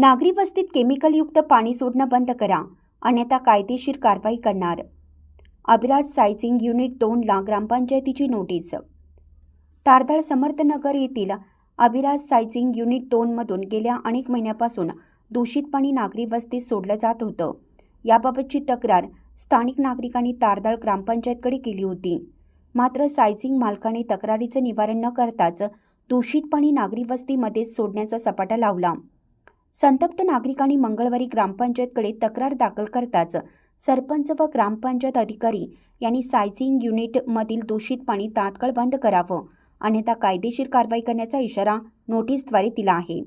नागरी वस्तीत केमिकलयुक्त पाणी सोडणं बंद करा अन्यथा कायदेशीर कारवाई करणार. अभिराज सायझिंग युनिट दोनला ग्रामपंचायतीची नोटीस. तारदाळ समर्थनगर येथील अभिराज सायझिंग युनिट दोनमधून गेल्या अनेक महिन्यापासून दूषित पाणी नागरी वस्तीत सोडलं जात होतं. याबाबतची तक्रार स्थानिक नागरिकांनी तारदाळ ग्रामपंचायतकडे केली होती. मात्र सायझिंग मालकाने तक्रारीचं निवारण न करताच दूषित पाणी नागरी वस्तीमध्येच सोडण्याचा सपाटा लावला. संतप्त नागरिकांनी मंगळवारी ग्रामपंचायतकडे तक्रार दाखल करताच सरपंच व ग्रामपंचायत अधिकारी यांनी सायझिंग युनिटमधील दूषित पाणी तात्काळ बंद करावं अन्यथा कायदेशीर कारवाई करण्याचा इशारा नोटीसद्वारे दिला आहे.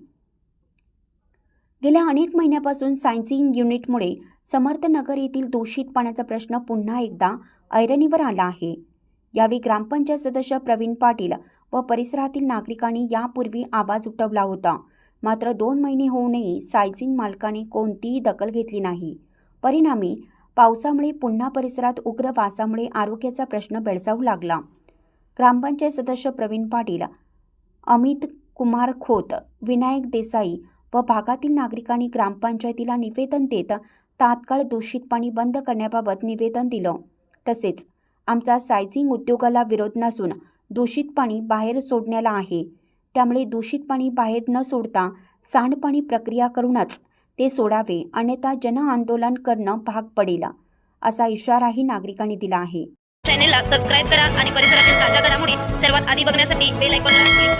गेल्या अनेक महिन्यापासून सायन्सिंग युनिटमुळे समर्थनगर येथील दूषित पाण्याचा प्रश्न पुन्हा एकदा ऐरणीवर आला आहे. यावेळी ग्रामपंचायत सदस्य प्रवीण पाटील व परिसरातील नागरिकांनी यापूर्वी आवाज उठवला होता. मात्र दोन महिने होऊनही सायझिंग मालकाने कोणतीही दखल घेतली नाही. परिणामी पावसामुळे पुन्हा परिसरात उग्र वासामुळे आरोग्याचा प्रश्न बेडसावू लागला. ग्रामपंचायत सदस्य प्रवीण पाटील अमित कुमार खोत विनायक देसाई व भागातील नागरिकांनी ग्रामपंचायतीला निवेदन देत तात्काळ दूषित पाणी बंद करण्याबाबत निवेदन दिलं. तसेच आमचा सायझिंग उद्योगाला विरोध नसून दूषित पाणी बाहेर सोडण्याला आहे. त्यामुळे दूषित पाणी बाहेर न सोडता सांडपाणी प्रक्रिया करूनच ते सोडावे अन्यथा जनआंदोलन करणं भाग पडेल असा इशाराही नागरिकांनी दिला आहे. चॅनेलला सबस्क्राईब करा आणि परिसरातील ताज्या घडामोडी सर्वात आधी बघण्यासाठी बेल आयकॉनला